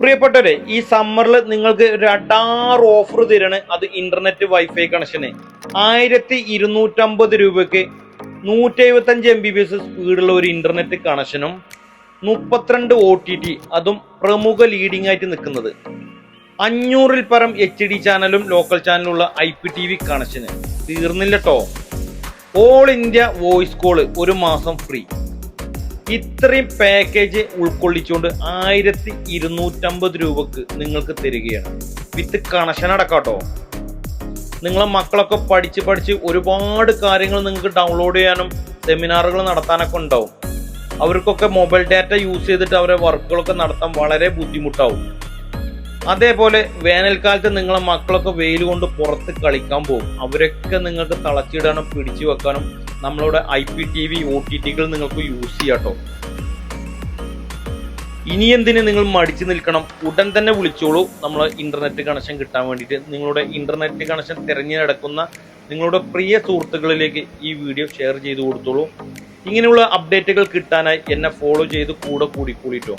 പ്രിയപ്പെട്ടവരെ ഈ സമ്മറിൽ നിങ്ങൾക്ക് അടാർ ഓഫർ തരാണ് അത് ഇന്റർനെറ്റ് വൈഫൈ കണക്ഷന് ആയിരത്തി ഇരുന്നൂറ്റമ്പത് രൂപയ്ക്ക് നൂറ്റി എഴുപത്തഞ്ച് എം ബി ബി എസ് സ്പീഡുള്ള ഒരു ഇന്റർനെറ്റ് കണക്ഷനും മുപ്പത്തിരണ്ട് ഒ ടി ടി അതും പ്രമുഖ ലീഡിംഗ് ആയിട്ട് നിൽക്കുന്നത്. അഞ്ഞൂറിൽ പരം എച്ച് ഡി ചാനലും ലോക്കൽ ചാനലുള്ള ഐ പി ടി വി കണക്ഷന് തീർന്നില്ല കേട്ടോ ഓൾ ഇന്ത്യ വോയിസ് കോൾ ഒരു മാസം ഫ്രീ ഇത്രയും പാക്കേജ് ഉൾക്കൊള്ളിച്ചുകൊണ്ട് ആയിരത്തി ഇരുന്നൂറ്റമ്പത് രൂപക്ക് നിങ്ങൾക്ക് തരികയാണ്. വിത്ത് കണക്ഷൻ അടക്കാട്ടോ. നിങ്ങളെ മക്കളൊക്കെ പഠിച്ച് പഠിച്ച് ഒരുപാട് കാര്യങ്ങൾ നിങ്ങൾക്ക് ഡൗൺലോഡ് ചെയ്യാനും സെമിനാറുകൾ നടത്താനൊക്കെ ഉണ്ടാവും. അവർക്കൊക്കെ മൊബൈൽ ഡാറ്റ യൂസ് ചെയ്തിട്ട് അവരെ വർക്കുകളൊക്കെ നടത്താൻ വളരെ ബുദ്ധിമുട്ടാവും. അതേപോലെ വേനൽക്കാലത്ത് നിങ്ങളെ മക്കളൊക്കെ വെയിൽ കൊണ്ട് പുറത്ത് കളിക്കാൻ പോകും. അവരൊക്കെ നിങ്ങൾക്ക് തളച്ചിടാനും പിടിച്ചു വെക്കാനും നമ്മളുടെ I P T V O T ടികൾ നിങ്ങൾക്ക് യൂസ് ചെയ്യാട്ടോ ഇനി എന്തിന് നിങ്ങൾ മടിച്ചു നിൽക്കണം? ഉടൻ തന്നെ വിളിച്ചോളൂ. നമ്മൾ ഇന്റർനെറ്റ് കണക്ഷൻ കിട്ടാൻ വേണ്ടിയിട്ട്. നിങ്ങളുടെ ഇന്റർനെറ്റ് കണക്ഷൻ തിരഞ്ഞു നടക്കുന്ന നിങ്ങളുടെ പ്രിയ സുഹൃത്തുക്കളിലേക്ക് ഈ വീഡിയോ ഷെയർ ചെയ്ത് കൊടുത്തോളൂ. ഇങ്ങനെയുള്ള അപ്ഡേറ്റുകൾ കിട്ടാനായി എന്നെ ഫോളോ ചെയ്ത് കൂടെ കൂടിക്കൂടിയിട്ടോ